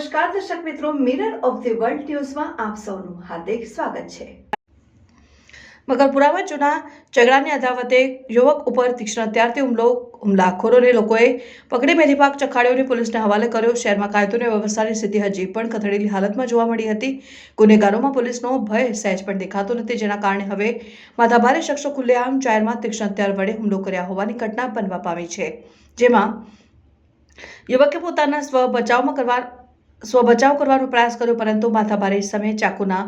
નમસ્કાર, દર્શક મિત્રો મિરર ઓફ ધી વર્લ્ડ ન્યૂઝમાં આપ સૌનું હાર્દિક સ્વાગત છે. મકરપુરામાં જૂના ઝઘડાની અદાવતે યુવક ઉપર તીક્ષ્ણ અત્યારથી હુમલો, હુમલાખોરોને લોકોએ પકડી મેલીપાક ચખાડ્યોને પોલીસને હવાલે કર્યો. શહેરમાં કાયદો અને વ્યવસ્થાની સ્થિતિ હજી પણ કથળેલી હાલતમાં જોવા મળી હતી. ગુનેગારોમાં પોલીસનો ભય સહેજ પણ દેખાતો નથી, જેના કારણે હવે માથાભારે શખ્સો ખુલ્લેઆમ જાહેરમાં તીક્ષ્ણ હથિયાર વડે હુમલો કર્યા હોવાની ઘટના બનવા પામી છે. જેમાં યુવકે પોતાના સ્વ બચાવમાં કરવા સ્વ બચાવ કરવાનો પ્રયાસ કર્યો, પરંતુ માથાભારે સમયે ચાકુના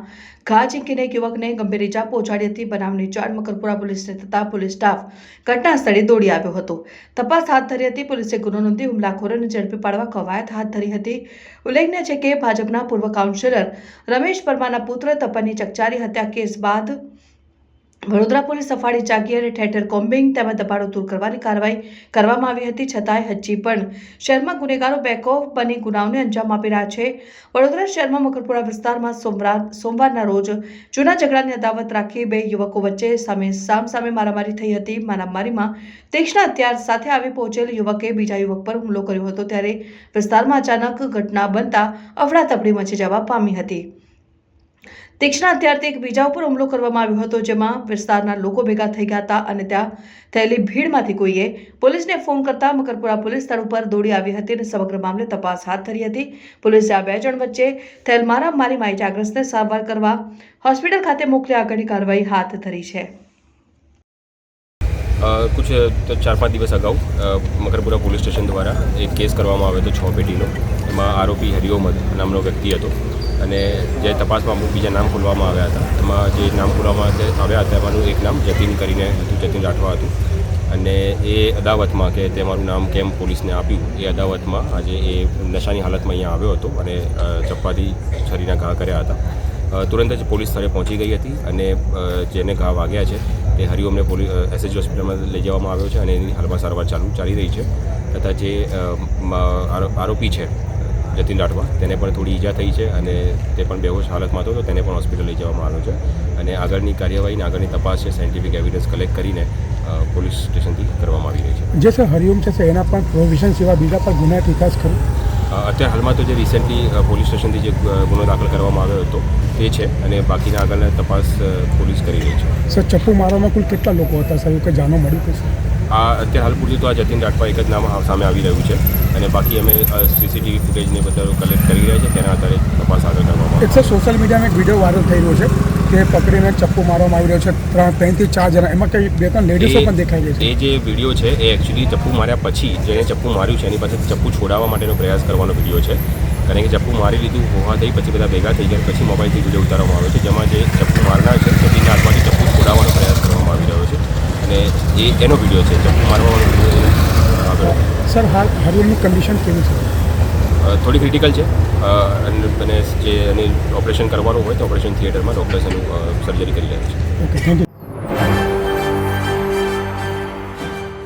ઘા ઝીંકીને એક યુવકને ગંભીર ઇજા પહોંચાડી હતી. બનાવની જાણ મકરપુરા પોલીસને થતાં પોલીસ સ્ટાફ ઘટના સ્થળે દોડી આવ્યો હતો. તપાસ હાથ ધરી હતી. પોલીસે ગુનો નોંધી હુમલાખોરોને ઝડપી પાડવા કવાયત હાથ ધરી હતી. ઉલ્લેખનીય છે કે ભાજપના પૂર્વ કાઉન્સિલર રમેશ પરમાના પુત્ર તપનની ચકચારી હત્યા કેસ બાદ વડોદરા પોલીસ સફાળી અને ઠેર ઠેર કોમ્બિંગ તેમજ દબાણો દૂર કરવાની કાર્યવાહી કરવામાં આવી હતી. છતાંય હજી પણ શહેરમાં ગુનેગારો બેકઓફ બની ગુનાઓને અંજામ આપી રહ્યા છે. વડોદરા શહેરમાં મકરપુરા વિસ્તારમાં સોમવાર, સોમવારના રોજ જૂના ઝઘડાની અદાવત રાખી બે યુવકો વચ્ચે સામે સામ સામે મારામારી થઈ હતી. મારામારીમાં તીક્ષ્ણ હથિયાર સાથે આવી પહોંચેલ યુવકે બીજા યુવક પર હુમલો કર્યો હતો ત્યારે વિસ્તારમાં અચાનક ઘટના બનતા અફડાતફડી મચી જવા પામી હતી. તીક્ષ્ણ હથિયારથી એક બીજા ઉપર હુમલો કરવામાં આવ્યો હતો, જેમાં વિસ્તારના લોકો ભેગા થઈ ગયા હતા અને ત્યાં થયેલી ભીડમાંથી કોઈએ પોલીસને ફોન કરતા મકરપુરા પોલીસ સ્થળ ઉપર દોડી આવી હતી અને સમગ્ર મામલે તપાસ હાથ ધરી હતી. પોલીસે આ બે જણ વચ્ચે થયેલ મારામારીમાં ઇજાગ્રસ્તને સારવાર કરવા હોસ્પિટલ ખાતે મોકલી આગળની કાર્યવાહી હાથ ધરી છે. કુછ ચાર પાંચ દિવસ અગાઉ મકરપુરા પોલીસ સ્ટેશન દ્વારા એક કેસ કરવામાં આવ્યો હતો છ પેટીનો એમાં આરોપી હરિઓમ નામનો વ્યક્તિ હતો. અને જે તપાસમાં અમુક બીજા નામ ખોલવામાં આવ્યા હતા. એમાં જે નામ ખોલવામાં આવે- આવ્યા હતા, એમાંનું એક નામ જતીન કરીને હતું, જતીન રાઠવા હતું. અને એ અદાવતમાં કે તે મારું નામ કેમ પોલીસને આપ્યું, એ અદાવતમાં આજે એ નશાની હાલતમાં અહીંયા આવ્યો હતો અને ચપ્પાથી છરીના ઘા કર્યા હતા. તુરંત જ પોલીસ સ્થળે પહોંચી ગઈ હતી અને જેને ઘા વાગ્યા છે તે હરિઓમને પોલીસ એસએચ હોસ્પિટલમાં લઈ જવામાં આવ્યો છે અને એની હાલમાં સારવાર ચાલુ ચાલી રહી છે. તથા જે આરોપી છે જતીન રાઠવા. તેને પણ થોડી ઈજા થઈ છે અને તે પણ બેહોશ હાલતમાં હતો તો તેને પણ હોસ્પિટલ લઈ જવામાં આવ્યો છે. અને આગળની કાર્યવાહી અને આગળની તપાસ છે સાયન્ટિફિક એવિડન્સ કલેક્ટ કરીને પોલીસ સ્ટેશનથી કરવામાં આવી રહી છે. જે સર હરિઓમ છે સર એના પણ પ્રોવિઝન સિવાય બીજા પણ ગુનાહિત વિકાસ ખરો? અત્યારે હાલમાં તો જે રિસેન્ટલી પોલીસ સ્ટેશનથી જે ગુનો દાખલ કરવામાં આવ્યો હતો તે છે અને બાકીના આગળના તપાસ પોલીસ કરી રહી છે. સર ચપ્પુ મારવામાં કુલ કેટલા લોકો હતા? સર એવું કંઈ જાણવા મળ્યું કે આ અત્યારે હાલ પૂરતું તો આ જતીન રાઠવા એક જ નામ સામે આવી રહ્યું છે. અને બાકી અમે સીસીટીવી ફૂટેજને બધા કલેક્ટ કરી રહ્યા છે. તેના આધારે તપાસ આગળ કરવામાં એક સોશિયલ મીડિયામાં એક વીડિયો વાયરલ થઈ રહ્યો છે કે પકડીને ચપ્પુ મારવામાં આવી રહ્યો છે. ત્રણ ત્રણથી ચાર જણા. એમાં કંઈ બે ત્રણ લેડીઝો પણ દેખાઈ રહી છે? એ જે વીડિયો છે એ એકચ્યુઅલી ચપ્પુ માર્યા પછી જેને ચપ્પુ માર્યું છે એની પાસે ચપ્પુ છોડાવવા માટેનો પ્રયાસ કરવાનો વીડિયો છે. કારણ કે ચપ્પુ મારી લીધું હોવા થઈ પછી બધા ભેગા થઈ ગયા પછી મોબાઈલથી વીડિયો ઉતારવામાં આવ્યો છે. જેમાં જે ચપ્પુ મારનાર છે જતીનના હાથમાંથી ચપ્પુ છોડાવવાનો પ્રયાસ કરવામાં આવી રહ્યો છે અને એ એનો વીડિયો છે. તો મારવાનો સર હાલ હરિઓમની કન્ડિશન કેવી છે? થોડી ક્રિટિકલ છે. અને અને જે એની ઓપરેશન કરવાનું હોય તો ઓપરેશન થિયેટરમાં ડૉક્ટર્સ એનું સર્જરી કરી રહ્યા છે. Okay thank you